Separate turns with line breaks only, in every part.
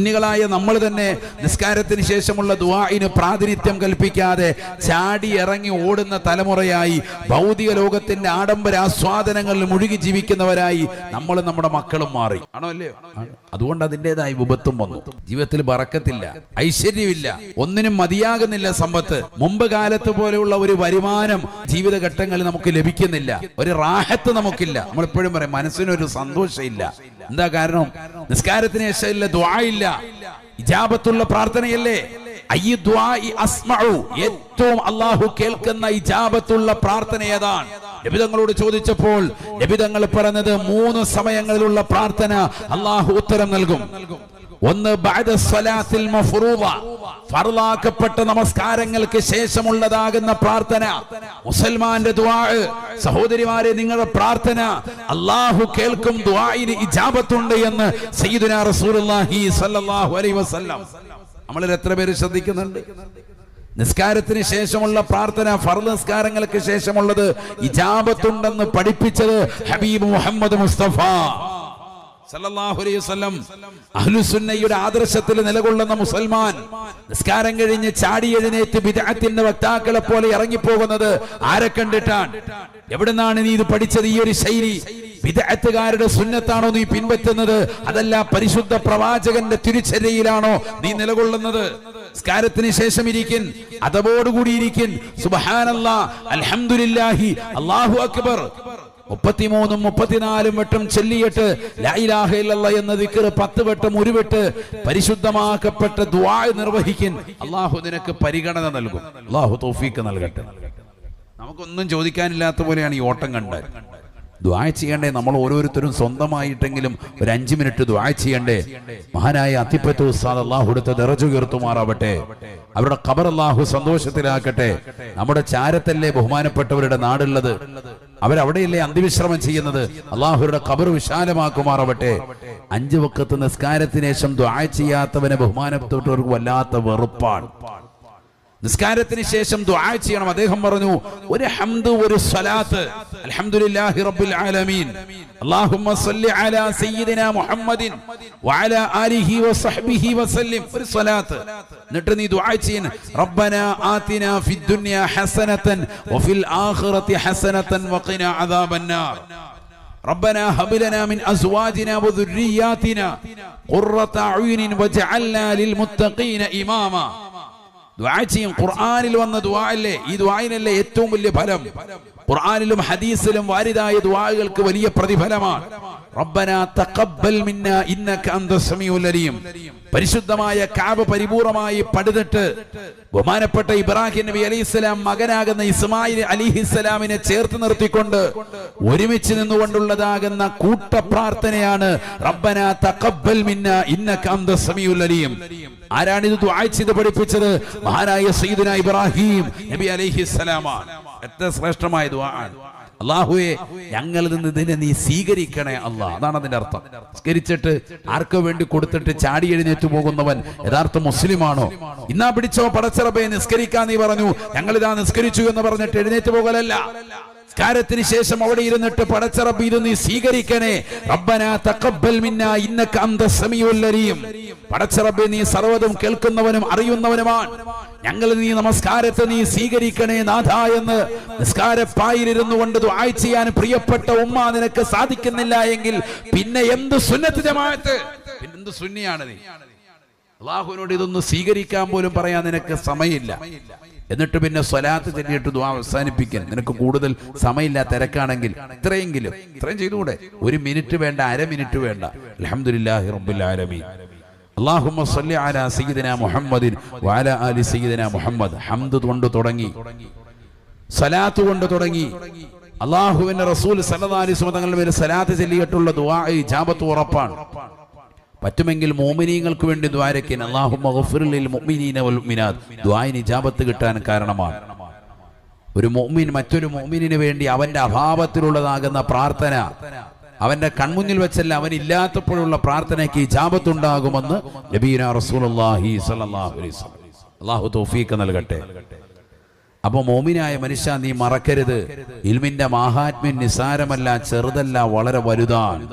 സുന്നികളായ നമ്മൾ തന്നെ നിസ്കാരത്തിന് ശേഷമുള്ള ദുആഇന് പ്രാതിനിധ്യം കൽപ്പിക്കാതെ ചാടി ഇറങ്ങി ഓടുന്ന തലമുറയായി ഭൗതിക ലോകത്തിന്റെ ആഡംബര ആസ്വാദനങ്ങളിൽ മുഴുകി ജീവിക്കുന്നവരായി നമ്മൾ നമ്മുടെ മക്കളും മാറി. ആണോ അല്ലേ അതുകൊണ്ട് അതിന്റെതായ വിപത്തും വന്നു. ജീവിതത്തിൽ ബറക്കത്തില്ല ഐശ്വര്യമില്ല ഒന്നിനും മതിയാകുന്നില്ല സമ്പത്ത്. മുമ്പ് കാലത്ത് പോലെയുള്ള ഒരു വരുമാനം ജീവിതഘട്ടങ്ങളിൽ നമുക്ക് ലഭിക്കുന്നില്ല. ഒരു റാഹത്ത് നമുക്കില്ല. നമ്മൾ എപ്പോഴും പറയും മനസ്സിനൊരു സന്തോഷമില്ല. എന്താ കാരണം? നിസ്കാരത്തിന് ശേഷമില്ല ദ്വായില്ല ഇജാബത്തുള്ള പ്രാർത്ഥനയല്ലേ. ഏറ്റവും അള്ളാഹു കേൾക്കുന്ന ഇജാബത്തുള്ള പ്രാർത്ഥന ഏതാണ്? നബിതങ്ങളോട് ചോദിച്ചപ്പോൾ നബിതങ്ങൾ പറഞ്ഞത് മൂന്ന് സമയങ്ങളിലുള്ള പ്രാർത്ഥന അള്ളാഹു ഉത്തരം നൽകും. ഒന്ന് ഫർളാക്കപ്പെട്ട നമസ്കാരങ്ങൾക്ക് ശേഷമുള്ളതാകുന്ന പ്രാർത്ഥന. മുസൽമാന്റെ ദുആ. സഹോദരിമാരെ നിങ്ങളുടെ പ്രാർത്ഥന. അള്ളാഹു കേൾക്കും ദുആഇന് ഇജാബത്തുണ്ട് എന്ന് സയ്യിദുനാ റസൂലുള്ളാഹി സ്വല്ലല്ലാഹു അലൈഹി വസല്ലം. നമ്മളിൽ എത്ര പേര് ശ്രദ്ധിക്കുന്നുണ്ട്? നിസ്കാരത്തിന് ശേഷമുള്ള പ്രാർത്ഥന ഫർദ് നിസ്കാരങ്ങൾക്ക് ശേഷമുള്ളത് ഇജാബത്തുണ്ടെന്ന് പഠിപ്പിച്ചത് ഹബീബ് മുഹമ്മദ് മുസ്തഫ. സല്ലല്ലാഹു അഹ്ലുസുന്നയുടെ ആദർശത്തിൽ നിലകൊള്ളുന്ന മുസൽമാൻ നിസ്കാരം കഴിഞ്ഞ് ചാടി എഴുന്നേറ്റ് വിദഗ്ധത്തിന്റെ വക്താക്കളെ പോലെ ഇറങ്ങിപ്പോകുന്നത് ആരെ കണ്ടിട്ടാണ്? എവിടുന്നാണ് നീ ഇത് പഠിച്ചത് ഈ ഒരു ശൈലി? വിദഗ്ധകാരുടെ സുന്നത്താണോ നീ പിൻപറ്റുന്നത്? അതല്ല പരിശുദ്ധ പ്രവാചകന്റെ തിരിച്ചര്യയിലാണോ നീ നിലകൊള്ളുന്നത്? സ്കാരത്തിന് ശേഷം ഇരിക്കൻ അതവോടുകൂടി ഇരിക്കൻ. സുബഹാനല്ലാ അൽഹംദുലില്ലാഹി അല്ലാഹു അക്ബർ. മുപ്പത്തിമൂന്നും മുപ്പത്തിനാലും വട്ടം ചെല്ലിയിട്ട് ലൈലാഹയിലുള്ള എന്ന ദിക്കർ പത്ത് വട്ടം ഒരു വെട്ട് പരിശുദ്ധമാക്കപ്പെട്ട ദുആ നിർവഹിക്കിൻ അള്ളാഹു നിനക്ക് പരിഗണന നൽകും. അള്ളാഹു തോഫീക്ക് നൽകട്ടെ. നമുക്കൊന്നും ചോദിക്കാനില്ലാത്ത പോലെയാണ് ഈ ഓട്ടം കണ്ടത് ദ്വാ ചെയ്യണ്ടേ? നമ്മൾ ഓരോരുത്തരും സ്വന്തമായിട്ടെങ്കിലും ഒരു അഞ്ചു മിനിറ്റ് ദ്വാ ചെയ്യണ്ടേ? മഹാനായ അത്തിപ്പറ്റു ഉസ്താദ് അള്ളാഹു എടുത്ത് ദറജു ഉയർത്തുമാറാവട്ടെ. അവരുടെ ഖബർ അള്ളാഹു സന്തോഷത്തിലാക്കട്ടെ. നമ്മുടെ ചാരത്തല്ലേ ബഹുമാനപ്പെട്ടവരുടെ നാടുള്ളത്? അവരവിടെയല്ലേ അന്ത്യവിശ്രമം ചെയ്യുന്നത്? അള്ളാഹുരുടെ കബർ വിശാലമാക്കുമാറാവട്ടെ. അഞ്ചു വക്കത്ത് നിസ്കാരത്തിനേശം ദ്വായ ദ്വാ ചെയ്യാത്തവനെ ബഹുമാനപ്പെട്ടവർക്ക് വല്ലാത്ത വെറുപ്പാണ്. നിസ്കാരത്തിന് ശേഷം ദുആ ചെയ്യണം അദ്ദേഹം പറഞ്ഞു ഒരു ഹംദ് ഒരു സ്വലാത്ത് അൽഹംദുലില്ലാഹി റബ്ബിൽ ആലമീൻ അല്ലാഹുമ്മ സ്വല്ലി അലാ സയ്യിദിനാ മുഹമ്മദിൻ വഅലാ ആലിഹി വസഹ്ബിഹി വസല്ലിം ഒരു സ്വലാത്ത് എന്നിട്ട് നീ ദുആ ചെയ്യണം റബ്ബനാ ആതിനാ ഫിദ് ദുനിയ ഹസനതൻ വഫിൽ ആഖിറതി ഹസനതൻ വഖിനാ അദാബന്നാർ ربنا هب لنا من ازواجنا وذرياتنا قرة اعين واجعلنا للمتقين اماما ദുആ ചെയ്യും. ഖുർആനിൽ വന്ന ദുആ അല്ലേ? ഈ ദുആയിനല്ലേ ഏറ്റവും വലിയ ഫലം. ഖുർആനിലും ഹദീസിലും വാരിതായ ദുആകൾക്ക് വലിയ പ്രതിഫലമാണ്. റബ്ബന തഖബ്ബൽ മിന്ന ഇന്നക അന്ത സമീഉൽ അലീം. പരിശുദ്ധമായ കാബ പരിപൂർണമായി പടുതിട്ട് ബഹുമാനപ്പെട്ട ഇബ്രാഹിം നബി അലൈഹിസ്സലാം മകനാകുന്ന ഇസ്മായിൽ അലിഹിസ്സലാമിനെ ചേർത്ത് നിർത്തിക്കൊണ്ട് ഒരുമിച്ച് നിന്നുകൊണ്ടുള്ളതാകുന്ന കൂട്ട പ്രാർത്ഥനയാണ് റബ്ബന തഖബ്ബൽ മിന്ന ഇന്നക അന്ത സമീഉൽ അലീം. ആരാണിത് ചെയ്ത് പഠിപ്പിച്ചത്? മഹാനായ സയ്യിദുന ഇബ്രാഹിം നബി അലൈഹിസ്സലാമാണ് എത്ര ശ്രേഷ്ഠമായ ദുആ ആണ്. അള്ളാഹുവെ ഞങ്ങളിൽ നിന്ന് ഇതിനെ നീ സ്വീകരിക്കണേ അള്ളാഹ് അതാണ് അതിന്റെ അർത്ഥം. സ്വീകരിച്ചിട്ട് ആർക്കോ വേണ്ടി കൊടുത്തിട്ട് ചാടി എഴുന്നേറ്റ് പോകുന്നവൻ യഥാർത്ഥ മുസ്ലിമാണോ ഇന്നാ പിടിച്ചോ പടച്ചിറബെ നിസ്കരിക്കാൻ നീ പറഞ്ഞു. ഞങ്ങളിതാ നിസ്കരിച്ചു എന്ന് പറഞ്ഞിട്ട് എഴുന്നേറ്റ് പോകലല്ല. നിസ്കാരത്തിന് ശേഷം അവിടെ ഇരുന്നിട്ട് റബ്ബ് ഇത് നീ സ്വീകരിക്കണേ. റബ്ബന തഖബ്ബൽ മിന്ന ഇന്നക അന്ത സമീഉൽ അലീം. പടച്ചിറബെ നീ സർവതും കേൾക്കുന്നവനും അറിയുന്നവനുമാണ്. ഞങ്ങൾ നീ നമസ്കാരത്തെ നീ സ്വീകരിക്കണേ നാഥ എന്ന് നിസ്കാരപ്പായിരുന്നു കൊണ്ട് ദുആ ചെയ്യാൻ പ്രിയപ്പെട്ട ഉമ്മ നിനക്ക് സാധിക്കുന്നില്ല എങ്കിൽ പിന്നെ എന്ത് സുന്നത്ത് ജമാഅത്ത്? പിന്നെ എന്ത് സുന്നിയാണ് നീ? അള്ളാഹുവിനോട് ഇതൊന്നും സ്വീകരിക്കാൻ പോലും പറയാൻ നിനക്ക് സമയമില്ല. എന്നിട്ട് പിന്നെ സ്വലാത്ത് ചെല്ലിയിട്ട് ദുആ അവസാനിപ്പിക്കാൻ. നിനക്ക് കൂടുതൽ സമയമില്ല തിരക്കാണെങ്കിൽ ഇത്രയെങ്കിലും ഇത്രയും ചെയ്തുകൂടെ. ഒരു മിനിറ്റ് വേണ്ട അര മിനിറ്റ് വേണ്ട. അൽഹംദുലില്ലാഹി റബ്ബിൽ അള്ളാഹുമ്മ സ്വല്ലി അലാ സയ്യിദിന മുഹമ്മദിൻ വഅലാ ആലി സയ്യിദിന മുഹമ്മദ്. ഹംദ് കൊണ്ട് തുടങ്ങി. സലാത്ത് കൊണ്ട് തുടങ്ങി. അള്ളാഹുവിന്റെ റസൂൽ സല്ലല്ലാഹു അലൈഹി വസല്ലം തങ്ങളുടെ പേര് സലാത്ത് ചൊല്ലിയിട്ടുള്ള ദുആ ഇജാബത്ത് ഉറപ്പാണ്. പറ്റുമെങ്കിൽ മോമിനീങ്ങൾക്ക് വേണ്ടി ദ്വാരക്കിൻ. ദ്വായിന് ഇജാബത്ത് കിട്ടാൻ കാരണമാണ്. ഒരു മുഅ്മിൻ മറ്റൊരു മോമിനിന് വേണ്ടി അവന്റെ അഭാവത്തിലുള്ളതാകുന്ന പ്രാർത്ഥന അവന്റെ കൺമുന്നിൽ വെച്ചല്ല അവൻ ഇല്ലാത്തപ്പോഴുള്ള പ്രാർത്ഥനയ്ക്ക് ഇജാബത്തുണ്ടാകുമെന്ന് നബീന നൽകട്ടെ. അപ്പൊ മോമിനായ മനുഷ്യ നീ മറക്കരുത്. ഇൽമിന്റെ മാഹാത്മ്യം നിസാരമല്ല ചെറുതല്ല വളരെ വലുതാണ്.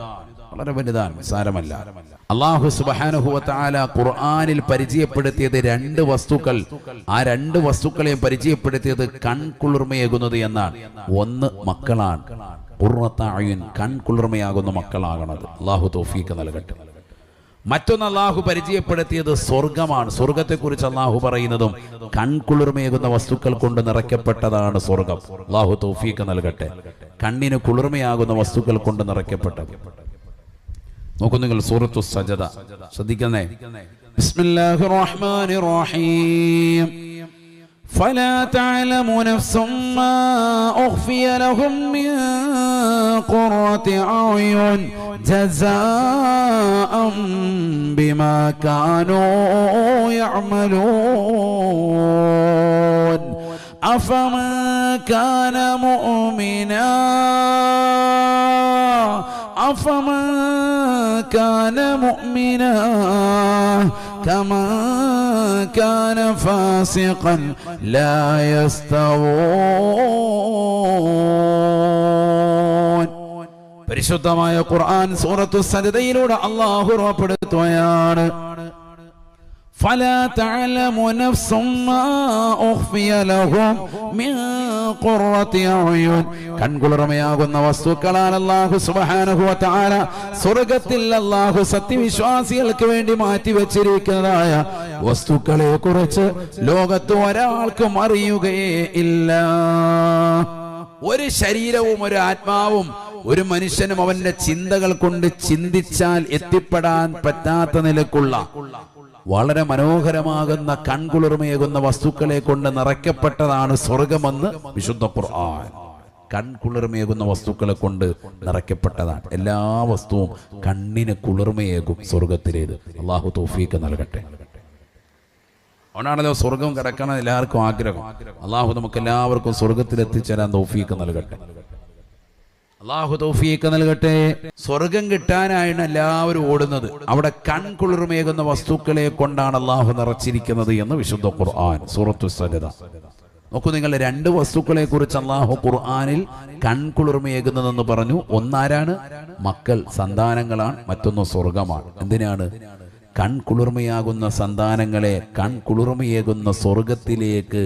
വളരെ വലുതാണ് നിസാരമല്ല. അള്ളാഹു സുബാനുഹുവത്താല ഖുർആാനിൽ പരിചയപ്പെടുത്തിയത് രണ്ട് വസ്തുക്കൾ. ആ രണ്ട് വസ്തുക്കളെയും പരിചയപ്പെടുത്തിയത് കൺകുളിർമയേകുന്നത് എന്നാണ്. ഒന്ന് മക്കളാണ്. ഖുർറത്തായുൻ കൺകുളിർമയാകുന്ന മക്കളാകണത്. അള്ളാഹു തോഫീക്ക് നൽകട്ടെ. മറ്റൊന്ന് അള്ളാഹു പരിചയപ്പെടുത്തിയത് സ്വർഗമാണ് സ്വർഗത്തെക്കുറിച്ച് അള്ളാഹു പറയുന്നതും കൺകുളിർമയേകുന്ന വസ്തുക്കൾ കൊണ്ട് നിറയ്ക്കപ്പെട്ടതാണ് സ്വർഗം അള്ളാഹു തോഫീക്ക് നൽകട്ടെ. കണ്ണിന് കുളിർമയാകുന്ന വസ്തുക്കൾ കൊണ്ട് നിറയ്ക്കപ്പെട്ടത്. നോക്കൂ നിങ്ങൾ സൂറത്തു സജദ ശ്രദ്ധിക്കുന്നേ ബിസ്മില്ലാഹിർ റഹ്മാനിർ റഹീം
فلا تعلم نفس ما أخفي لهم من قرة أعين جزاء بما كانوا يعملون أفمن كان مؤمنا أفمن كان مؤمنا كمن كان فاسقا لا يستوون പരിശുദ്ധമായ ഖുർആൻ സൂറത്തു സജദയിലൂടെ അള്ളാഹു ഉറപ്പെടുത്തുകയാണ് فلا تعلم نفس ما أخفي لهم من قرة أعين കൺകുളിർമയാകുന്ന വസ്തുക്കളാണ് അല്ലാഹു സുബ്ഹാനഹു വ തആല സ്വർഗ്ഗത്തിൽ അല്ലാഹു സത്യവിശ്വാസികൾക്ക് വേണ്ടി മാറ്റി വെച്ചിരിക്കുന്നതായ വസ്തുക്കളെ കുറിച്ച് ലോകത്ത് ഒരാൾക്കും അറിയുകയേ ഇല്ല
ഒരു ശരീരവും ഒരു ആത്മാവും ഒരു മനുഷ്യനും അവന്റെ ചിന്തകൾ കൊണ്ട് ചിന്തിച്ചാൽ എത്തിപ്പെടാൻ പറ്റാത്ത നിലക്കുള്ള വളരെ മനോഹരമാകുന്ന കൺകുളിർമയേകുന്ന വസ്തുക്കളെ കൊണ്ട് നിറയ്ക്കപ്പെട്ടതാണ് സ്വർഗമെന്ന് വിശുദ്ധ ഖുർആൻ. കൺകുളിർമയേകുന്ന വസ്തുക്കളെ കൊണ്ട് നിറയ്ക്കപ്പെട്ടതാണ്. എല്ലാ വസ്തുവും കണ്ണിന് കുളിർമയേകും സ്വർഗത്തിലേത്. അള്ളാഹു തോഫീക്ക് നൽകട്ടെ. അതുകൊണ്ടാണല്ലോ സ്വർഗം കിടക്കണം എല്ലാവർക്കും ആഗ്രഹം. അള്ളാഹു നമുക്ക് എല്ലാവർക്കും സ്വർഗത്തിൽ എത്തിച്ചേരാൻ തൗഫീക്ക് നൽകട്ടെ. അള്ളാഹു തൗഫീക്ക് നൽകട്ടെ. സ്വർഗം കിട്ടാനായാണ് എല്ലാവരും ഓടുന്നത്. അവിടെ കൺകുളിർമേകുന്ന വസ്തുക്കളെ കൊണ്ടാണ് അള്ളാഹു നിറച്ചിരിക്കുന്നത് എന്ന് വിശുദ്ധ ഖുർആൻ സൂറത്തു സജദ. നോക്കൂ നിങ്ങൾ രണ്ട് വസ്തുക്കളെ കുറിച്ച് അള്ളാഹു ഖുർആാനിൽ കൺകുളിർമയേകുന്നതെന്ന് പറഞ്ഞു. ഒന്നാരാണ്? മക്കൾ സന്താനങ്ങളാണ്. മറ്റൊന്ന് സ്വർഗമാണ്. എന്തിനാണ്? കൺകുളിർമയാകുന്ന സന്താനങ്ങളെ കൺകുളിർമയേകുന്ന സ്വർഗത്തിലേക്ക്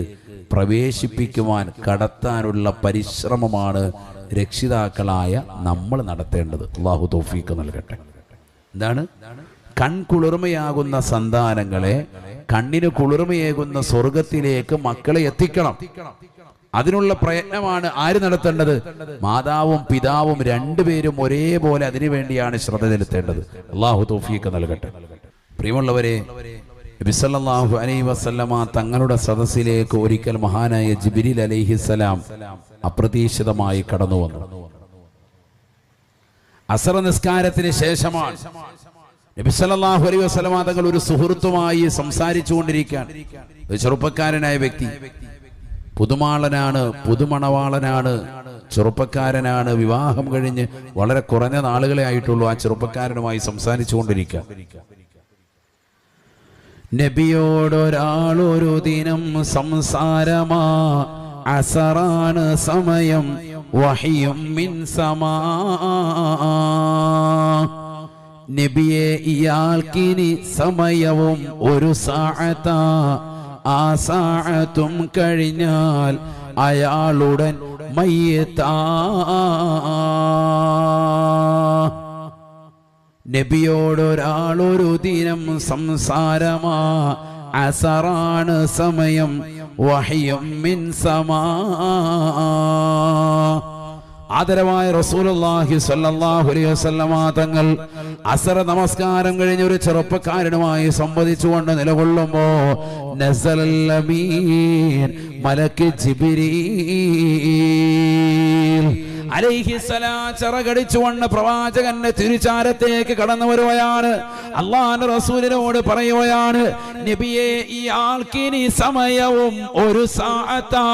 പ്രവേശിപ്പിക്കുവാൻ കടത്താനുള്ള പരിശ്രമമാണ് രക്ഷിതാക്കളായ നമ്മൾ നടത്തേണ്ടത്. അള്ളാഹു തോഫീക്ക് നൽകട്ടെ. എന്താണ്? കൺകുളിർമയാകുന്ന സന്താനങ്ങളെ കണ്ണിന് കുളിർമയേകുന്ന സ്വർഗത്തിലേക്ക് മക്കളെ എത്തിക്കണം. അതിനുള്ള പ്രയത്നമാണ് ആര് നടത്തേണ്ടത്? മാതാവും പിതാവും രണ്ടുപേരും ഒരേപോലെ അതിനു വേണ്ടിയാണ് ശ്രദ്ധ ചെലുത്തേണ്ടത്. അള്ളാഹു തോഫീക്ക് നൽകട്ടെ. പ്രിയമുള്ളവരെ ബിസല്ലാഹു അലൈ വസല്ലമ തങ്ങളുടെ സദസ്സിലേക്ക് ഒരിക്കൽ മഹാനായ ജിബിരിൽ അലൈഹിസലാം അപ്രതീക്ഷിതമായി കടന്നു വന്നു. അസറ നിസ്കാരത്തിന് ശേഷമാണ് നബിസല്ലാഹു അലൈ വസ്ലമ തങ്ങൾ ഒരു സുഹൃത്തുമായി സംസാരിച്ചു കൊണ്ടിരിക്കാൻ ചെറുപ്പക്കാരനായ വ്യക്തി. പുതുമാളനാണ് പുതുമണവാളനാണ് ചെറുപ്പക്കാരനാണ്. വിവാഹം കഴിഞ്ഞ് വളരെ കുറഞ്ഞ നാളുകളെ ആയിട്ടുള്ളൂ ആ ചെറുപ്പക്കാരനുമായി സംസാരിച്ചു കൊണ്ടിരിക്കുക.
നബിയോടൊരാളൊരു ദിനം സംസാരമാ. അസറാണ് സമയം വഹിയും മിൻ സമാ. നബിയെ ഇയാൾക്കിനി സമയവും ഒരു സാഴത്ത ആ സാഴത്തും കഴിഞ്ഞാൽ അയാളുടൻ മയ്യത്താ. നബിയോടൊരാളൊരു ദിനം സംസാരമാ. അസറാണ് സമയം വഹിയും മിൻ ആദരവായ റസൂലുള്ളാഹി സ്വല്ലല്ലാഹു അലൈഹി വസല്ലമ തങ്ങൾ അസറ നമസ്കാരം കഴിഞ്ഞ ഒരു ചെറുപ്പക്കാരനുമായി സംവദിച്ചുകൊണ്ട് നിലകൊള്ളുമ്പോ നസലൽ അമീൻ മലക്ക് അലൈഹിസലാം ചിറകടിച്ചുകൊണ്ട് പ്രവാചകന്റെ തിരുചാരത്തേക്ക് കടന്നു വരുകയാണ്. അള്ളാഹ് റസൂലിനോട് പറയുകയാണ് നബിയെ ഈ ആൾക്കിനി സമയവും ഒരു സാഅത്താ.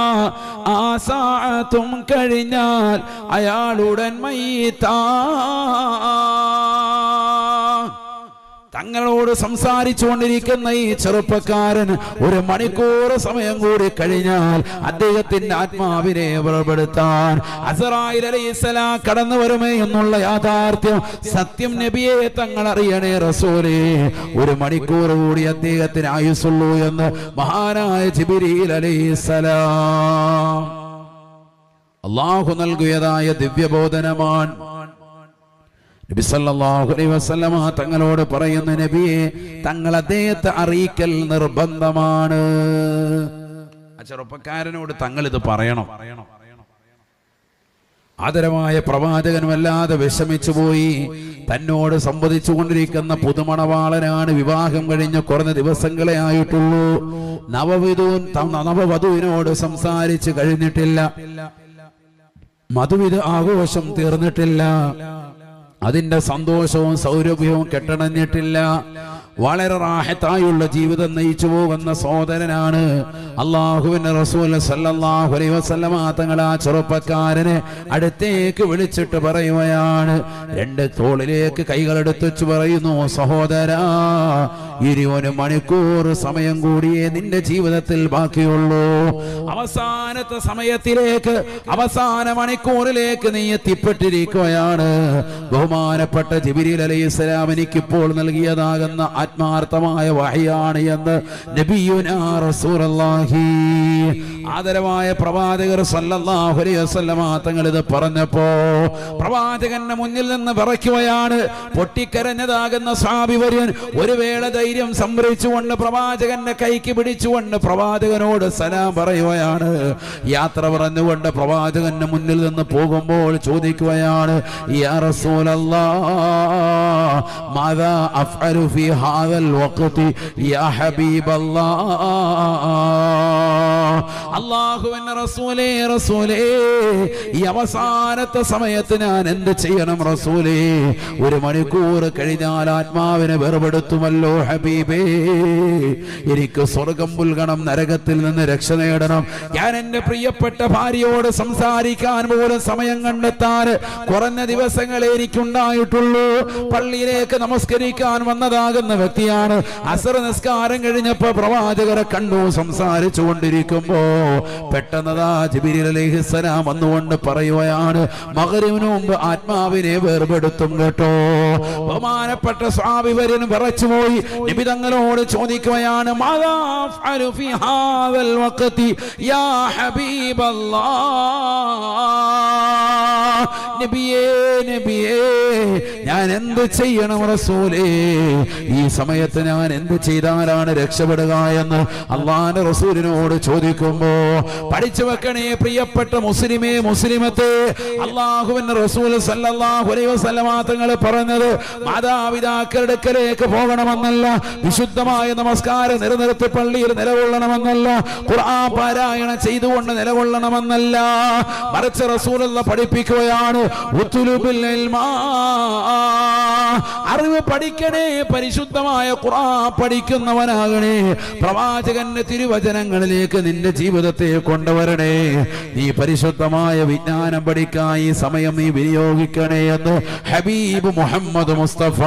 ആ സാഅത്തും കഴിഞ്ഞാൽ അയാളുടൻ മയ്യത്താ. തങ്ങളോട് സംസാരിച്ചുകൊണ്ടിരിക്കുന്ന ഈ ചെറുപ്പക്കാരൻ ഒരു മണിക്കൂർ സമയം കൂടി കഴിഞ്ഞാൽ അദ്ദേഹത്തിന്റെ ആത്മാവിനെ പുറപ്പെടുത്താൻ അസറായിൽ അലൈഹിസ്സലാം കടന്നു വരുമേ എന്നുള്ള യാഥാർത്ഥ്യം സത്യം നബിയെ തങ്ങൾ അറിയണേ റസൂലേ. ഒരു മണിക്കൂർ കൂടി അദ്ദേഹത്തിന് ആയുസുള്ളൂ എന്ന് മഹാനായ ജിബിരിയിൽ അലൈഹിസ്സലാം അള്ളാഹു നൽകിയതായ ദിവ്യബോധനമാണ് വസല്ലമ തങ്ങളോട് പറയുന്ന നബിയെ തങ്ങൾ അദ്ദേഹത്തെ അറിയിക്കൽ നിർബന്ധമാണ്. ചെറുപ്പക്കാരനോട് തങ്ങൾ ഇത് പറയണം. ആദരമായ പ്രവാചകൻ വല്ലാതെ വിഷമിച്ചു പോയി തന്നോട് സംവദിച്ചു കൊണ്ടിരിക്കുന്ന പുതുമണവാളനാണ് വിവാഹം കഴിഞ്ഞ കുറഞ്ഞ ദിവസങ്ങളെ ആയിട്ടുള്ളൂ. നവവിധു നവവധുവിനോട് സംസാരിച്ചു കഴിഞ്ഞിട്ടില്ല. മധുവിധ ആഘോഷം തീർന്നിട്ടില്ല. അതിന്റെ സന്തോഷവും സൗരഭ്യവും കെട്ടണഞ്ഞിട്ടില്ല. വളരെ റാഹത്തായുള്ള ജീവിതം നയിച്ചു പോകുന്ന സഹോദരനാണ്. അള്ളാഹുവിന്റെ റസൂൽ സല്ലല്ലാഹു അലൈഹി വസല്ലമ തങ്ങൾ ആ ചെറുപ്പക്കാരനെ അടുത്തേക്ക് വിളിച്ചിട്ട് പറയുകയാണ്. രണ്ട് തോളിലേക്ക് കൈകളെടുത്തു പറയുന്നു സഹോദരാ ഇരുപത് മണിക്കൂർ സമയം കൂടിയേ നിന്റെ ജീവിതത്തിൽ ബാക്കിയുള്ളൂ. അവസാനത്തെ സമയത്തിലേക്ക് അവസാന മണിക്കൂറിലേക്ക് നീ എത്തിപ്പെട്ടിരിക്കുകയാണ്. ബഹുമാനപ്പെട്ട ജിബിരിൽ അലൈഹി സ്വലാം എനിക്കിപ്പോൾ നൽകിയതാകുന്ന ആത്മാർത്ഥമായ വഹയാണ് എന്ന് നബിയുനാ റസൂലുള്ളാഹി ആദരവായ പ്രവാചകർ സല്ലല്ലാഹു അലൈഹി വസല്ലമ തങ്ങൾ ഇത് പറഞ്ഞപ്പോ പ്രവാചകന്റെ മുന്നിൽ നിന്ന് വിറയ്ക്കുകയാണ്. പൊട്ടിക്കരഞ്ഞതാകുന്ന സ്വാഭിവര്യൻ ഒരു വേള ധൈര്യം സംഭരിച്ചുകൊണ്ട് പ്രവാചകന്റെ കൈക്ക് പിടിച്ചുകൊണ്ട് പ്രവാചകനോട് സലാം പറയുകയാണ്. യാത്ര പറഞ്ഞുകൊണ്ട് പ്രവാചകന്റെ മുന്നിൽ നിന്ന് പോകുമ്പോൾ ചോദിക്കുകയാണ് യാ റസൂലല്ലാ മാദാ അഫ്അലു ഫീ ഹാദൽ യാ ഹബീബല്ലാ അല്ലാഹുവിന്റെ റസൂലേ റസൂലേ ഈ അവസാനത്തെ സമയത്ത് ഞാൻ എന്ത് ചെയ്യണം റസൂലേ? ഒരു മണിക്കൂർ കഴിഞ്ഞാൽ ആത്മാവിനെ വേർപെടുത്തുമല്ലോ ഹബീബേ. എനിക്ക് സ്വർഗം പുൽകണം നരകത്തിൽ നിന്ന് രക്ഷ നേടണം. ഞാൻ എന്റെ പ്രിയപ്പെട്ട ഭാര്യയോട് സംസാരിക്കാൻ പോലും സമയം കണ്ടെത്താൻ കുറഞ്ഞ ദിവസങ്ങളെ എനിക്കുണ്ടായിട്ടുള്ളൂ. പള്ളിയിലേക്ക് നമസ്കരിക്കാൻ വന്നതാകുന്ന വ്യക്തിയാണ്. അസർ നിസ്കാരം കഴിഞ്ഞപ്പോ പ്രവാചകരെ കണ്ടു സംസാരിച്ചു കൊണ്ടിരിക്കുമ്പോ പെട്ടെന്നതാ ജിബിരി അലൈഹിസ്സലാം വന്നുകൊണ്ട് പറയുകയാണ് മകരിവിന് മുമ്പ് ആത്മാവിനെ വേർപെടുത്തും കേട്ടോ. ബഹുമാനപ്പെട്ട സ്വാഭിവര്യൻ വിറച്ചുപോയി നബി തങ്ങളോട് ചോദിക്കുകയാണ് മാതാ യാ ഹബീബല്ലാഹ്. നബിയേ നബിയേ ഞാൻ എന്ത് ചെയ്യണം റസൂലേ? ഈ സമയത്ത് ഞാൻ എന്ത് ചെയ്താലാണ് രക്ഷപ്പെടുക എന്ന് അള്ളാന്റെ റസൂലിനോട് ചോദിക്കുമ്പോ പഠിച്ചു വെക്കണേ പ്രിയപ്പെട്ട മുസ്ലിമേ മുസ്ലിമത്തെ. അള്ളാഹുവിന്റെ റസൂൽ സല്ലല്ലാഹു അലൈഹി വസല്ലമ തങ്ങൾ പറഞ്ഞത് മാതാപിതാക്കളുടെ അടുക്കലേക്ക് പോകണമെന്നല്ല വിശുദ്ധമായ നമസ്കാരം നിലനിർത്തി പള്ളിയിൽ നിലകൊള്ളണമെന്നല്ല ഖുർആൻ പാരായണം ചെയ്തുകൊണ്ട് നിലകൊള്ളണമെന്നല്ല. മറിച്ച് റസൂലുള്ള പഠിപ്പിക്കുകയാണ്. അറിവ് പഠിക്കണേ പരിശുദ്ധമായ ഖുർആൻ പഠിക്കുന്നവനാകണേ. പ്രവാചകന്റെ തിരുവചനങ്ങളിലേക്ക് നിന്റെ ജീവിതത്തെ കൊണ്ടുവരണേ. നീ പരിശുദ്ധമായ വിജ്ഞാനം പഠിക്കാൻ ഈ സമയം നീ വിനിയോഗിക്കണേ എന്ന് ഹബീബ് മുഹമ്മദ് മുസ്തഫ.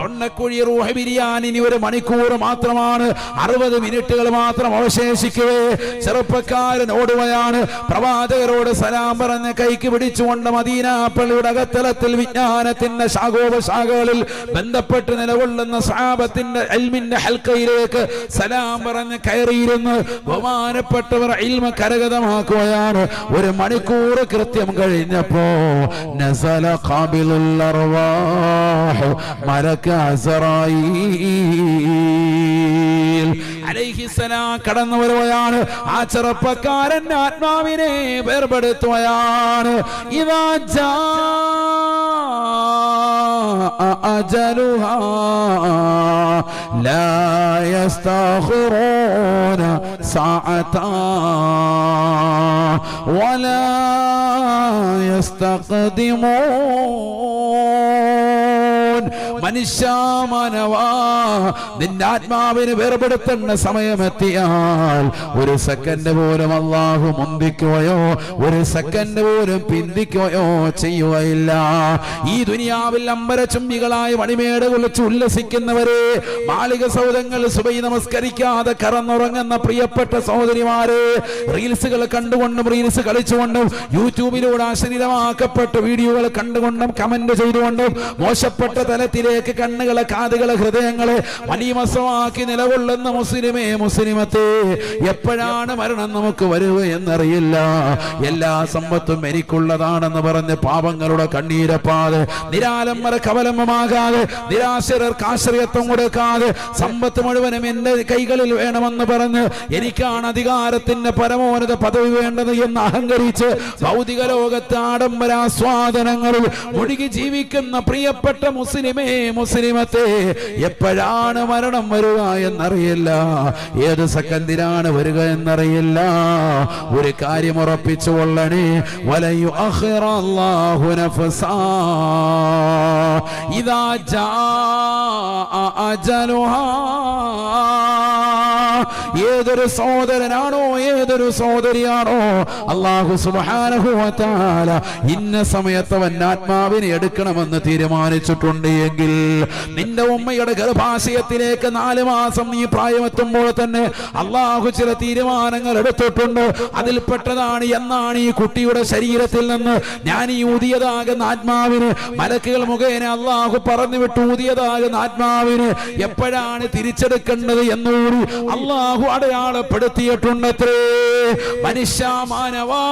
തൊണ്ണക്കുഴി റൂഹ് ബിരിയാൻ ഇനി ഒരു മണിക്കൂർ മാത്രമാണ്. അറുപത് മിനിറ്റുകൾ മാത്രം അവശേഷിക്കവേ. ചെറുപ്പക്കാരൻ ഓടുകയാണ്. പ്രവാചകരോട് സലാം പറഞ്ഞ് കൈക്ക് പിടിച്ചുകൊണ്ട് മദീന പള്ളിയുടെ അകത്തലത്തിൽ വിജ്ഞാനത്തിന്റെ ശാഖോപശാഖകളിൽ ബന്ധപ്പെട്ട് നിലകൊള്ളുന്ന സാപത്തിന്റെ അൽമിന്റെ ഹൽക്കയിലേക്ക് സലാം പറഞ്ഞ് കയറിയിരുന്ന് ബഹുമാനപ്പെട്ടവർ ഇൽമ കരഗതമാക്കുകയാണ്. ഒരു മണിക്കൂർ കൃത്യം കഴിഞ്ഞപ്പോ നസല അലൈഹിസ്സലാം കടന്നു വരുകയാണ്. ആ ചെറുപ്പക്കാരൻ ആത്മാവിനെ വേർപെടുത്തുകയാണ്. ജാ أجلها. لا يستأخرون ساعة ولا يستقدمون. മനുഷ്യാമാനവാ. നിന്റെ ആത്മാവിന് വേർപെടുത്തേണ്ട സമയമെത്തിയാൽ ഒരു സെക്കൻഡ് പോലും അള്ളാഹു മുന്തി
മുന്തിക്കുകയോ ഒരു സെക്കൻഡ് പോലും പിന്തിക്കുകയോ ചെയ്യുകയില്ല. ഈ ദുനിയാവിൽ അമ്പരചുംബികളായ മണിമേട് കുളിച്ച് ഉല്ലസിക്കുന്നവരെ മാളിക സൗദങ്ങൾ സുബൈ നമസ്കരിക്കാതെ കറന്നുറങ്ങുന്ന പ്രിയപ്പെട്ട സഹോദരിമാരെ റീൽസുകൾ കണ്ടുകൊണ്ടും റീൽസ് കളിച്ചുകൊണ്ടും യൂട്യൂബിലൂടെ അശ്ലീലമാക്കപ്പെട്ട വീഡിയോകൾ കണ്ടുകൊണ്ടും കമന്റ് ചെയ്തുകൊണ്ടും മോശപ്പെട്ട തലത്തിലേക്ക് കണ്ണുകളെ കാതുകളെ ഹൃദയങ്ങളെ മണിമസമാക്കി നിലകൊള്ളുന്ന മുസ്ലിമേ മുസ്ലിമത്തെ എപ്പോഴാണ് മരണം നമുക്ക് വരുക എന്നറിയില്ല. എല്ലാ സമ്പത്തും എനിക്കുള്ളതാണെന്ന് പറഞ്ഞ് പാപങ്ങളുടെ കണ്ണീരപ്പാതെ നിരാലംബര കവലംബമാകാതെ നിരാശരർക്ക് ആശ്രയത്വം കൊടുക്കാതെ സമ്പത്ത് മുഴുവനും എന്റെ കൈകളിൽ വേണമെന്ന് പറഞ്ഞ് എനിക്കാണ് അധികാരത്തിന്റെ പരമോന്നത പദവി വേണ്ടത് എന്ന് അഹങ്കരിച്ച് ഭൗതിക ലോകത്തെ ആഡംബരാസ്വാദനങ്ങളിൽ മുഴുകി ജീവിക്കുന്ന പ്രിയപ്പെട്ട മുസ്ലിമേ മുസ്ലിമത്തെ എപ്പോഴാണ് മരണം വരിക എന്നറിയില്ല. ഏത് സെക്കൻഡിലാണ് വരിക എന്നറിയില്ല. ഒരു കാര്യം ഉറപ്പിച്ചു കൊള്ളണേ. വലയു ഇദാ ജാ അജലുഹാ. ഏതൊരു സഹോദരനാണോ ഏതൊരു സഹോദരിയാണോ അള്ളാഹു തആല ഇന്ന സമയത്ത് അവൻ ആത്മാവിനെ എടുക്കണമെന്ന് തീരുമാനിച്ചിട്ടുണ്ട് എങ്കിൽ നിന്റെ ഉമ്മയുടെ ഗർഭാശയത്തിലേക്ക് നാല് മാസം നീ പ്രായമെത്തുമ്പോൾ തന്നെ അള്ളാഹു ചില തീരുമാനങ്ങൾ എടുത്തിട്ടുണ്ട്. അതിൽപ്പെട്ടതാണ് എന്നാണ് ഈ കുട്ടിയുടെ ശരീരത്തിൽ നിന്ന് ഞാൻ ഈ ഊതിയതാകുന്ന ആത്മാവിന് മലക്കുകൾ മുഖേന അള്ളാഹു പറഞ്ഞു വിട്ട് ഊതിയതാകുന്ന ആത്മാവിന് എപ്പോഴാണ് തിരിച്ചെടുക്കേണ്ടത് എന്നുകൂടി അള്ളാഹു അടയാളപ്പെടുത്തിയിട്ടുണ്ടത്രേ. മനുഷ്യ മാനവാ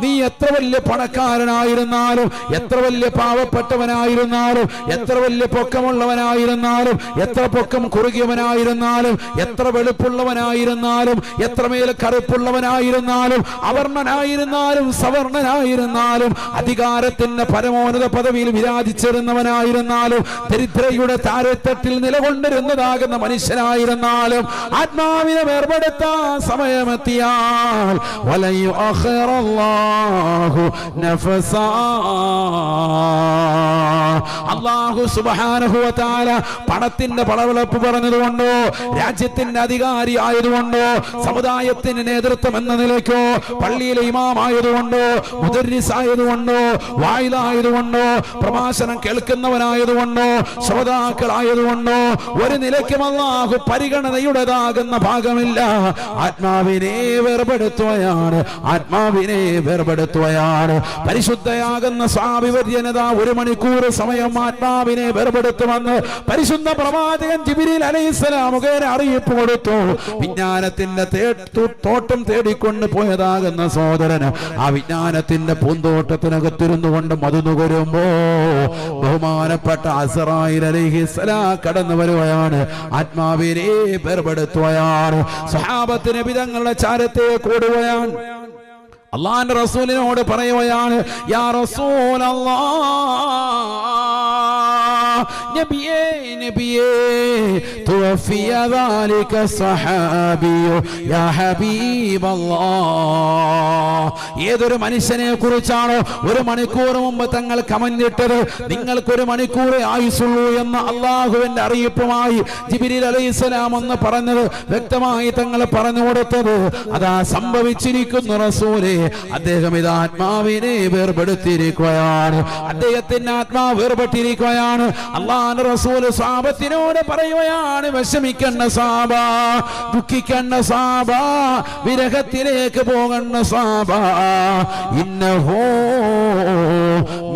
നീ എത്ര വലിയ പണക്കാരനായിരുന്നാലും എത്ര വലിയ പാവപ്പെട്ടവനായിരുന്നാലും എത്ര വലിയ പൊക്കമുള്ളവനായിരുന്നാലും എത്ര പൊക്കം കുറുകിയവനായിരുന്നാലും എത്ര വെളുപ്പുള്ളവനായിരുന്നാലും എത്രമേൽ കറുപ്പുള്ളവനായിരുന്നാലും അവർണനായിരുന്നാലും സവർണനായിരുന്നാലും അധികാരത്തിന്റെ പരമോന്നത പദവിയിൽ വിരാജിച്ചിരുന്നവനായിരുന്നാലും ദരിദ്രയുടെ താരത്തട്ടിൽ നിലകൊണ്ടിരുന്നതാകുന്ന മനുഷ്യനായിരുന്നാലും ആത്മാവിനെ വേർപെടുത്താൻ സമയമെത്തിയാൽ അള്ളാഹു തആല പണത്തിന്റെ പളവിളപ്പ് പറഞ്ഞതുകൊണ്ടോ രാജ്യത്തിന്റെ അധികാരി ആയതുകൊണ്ടോ സമുദായത്തിന് നേതൃത്വം എന്ന നിലയ്ക്കോ പള്ളിയിലെ ഇമാം ആയതുകൊണ്ടോ മുദരിസ് ആയതുകൊണ്ടോ വായിലായതുകൊണ്ടോ പ്രഭാഷണം കേൾക്കുന്നവനായതുകൊണ്ടോ ശ്രോതാക്കളായതുകൊണ്ടോ ഒരു നിലയ്ക്കും അള്ളാഹു പരിഗണനയുടേതാകുന്ന ഭാഗമില്ല. ആത്മാവിനെ വേർപെടുത്തുകയാണ് ആത്മാവിനെ വേർപെടുത്തുകയാണ് പരിശുദ്ധയാകുന്ന സ്വാഭിവര്യനത ഒരു മണിക്കൂർ സമയം ആത്മാവിനെ വേർപെടുത്തുമെന്ന് പരിശുദ്ധ പ്രവാചകൻ ജിബിരിൽ അലൈഹിസ്സലാം മുഖേന അറിയിപ്പ് കൊടുത്തു. വിജ്ഞാനത്തിന്റെ തോട്ടം തേടിക്കൊണ്ട് പോയതാകുന്ന സഹോദരന് ആ വിജ്ഞാനത്തിന്റെ പൂന്തോട്ടത്തിനകത്തിരുന്നു കൊണ്ട് മതുനുകരുമ്പോ ബഹുമാനപ്പെട്ട അസറായി അലൈഹിസ്സലാം കടന്നു വരുകയാണ് ആത്മാവിനെ വേർപെടുത്തുകയാണ്. സ്വഹാബത്തിന് വിധങ്ങളുടെ ചാരത്തെ കൂടുകയാണ്. അള്ളാന്റെ റസൂലിനോട് പറയുകയാണ് യാ റസൂൽ നബിയേ നബിയേ തുവഫിയ ذلك الصحابي يا حبيب الله ഏതൊരു മനുഷ്യനെ കുറിച്ചാണോ ഒരു മണിക്കൂർ മുമ്പ് തങ്ങൾ കമന്റിട്ടത് നിങ്ങൾക്കൊരു മണിക്കൂറേ ആയുസുള്ളൂ എന്ന അള്ളാഹുവിന്റെ അറിയിപ്പുമായി ജിബിരിൽ അലൈഹിസ്സലാം എന്ന് പറഞ്ഞത് വ്യക്തമായി തങ്ങൾ പറഞ്ഞു കൊടുത്തത് അതാ സംഭവിച്ചിരിക്കുന്നു റസൂലെ അദ്ദേഹം ഇത് ആത്മാവിനെ വേർപെടുത്തിയിരിക്കുകയാണ് അദ്ദേഹത്തിന്റെ ആത്മാവ് വേർപെട്ടിരിക്കുകയാണ് അള്ളാഹ് റസൂൽ സാപത്തിനോട് പറയുകയാണ് വിഷമിക്കണ്ട സാബ ദുഃഖിക്കണ്ട സാബ വിരഹത്തിലേക്ക് പോകണ്ട സാബ. ഇന്നഹോ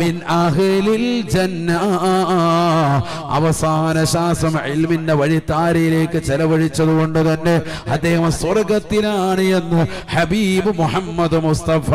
മിൻ അഹ്ലിൽ ജന്ന. അവസാന ശ്വാസം ഇൽമിന്റെ വഴിത്താരയിലേക്ക് ചെലവഴിച്ചത് കൊണ്ട് തന്നെ അദ്ദേഹം സ്വർഗത്തിലാണ് എന്ന് ഹബീബ് മുഹമ്മദ് മുസ്തഫ.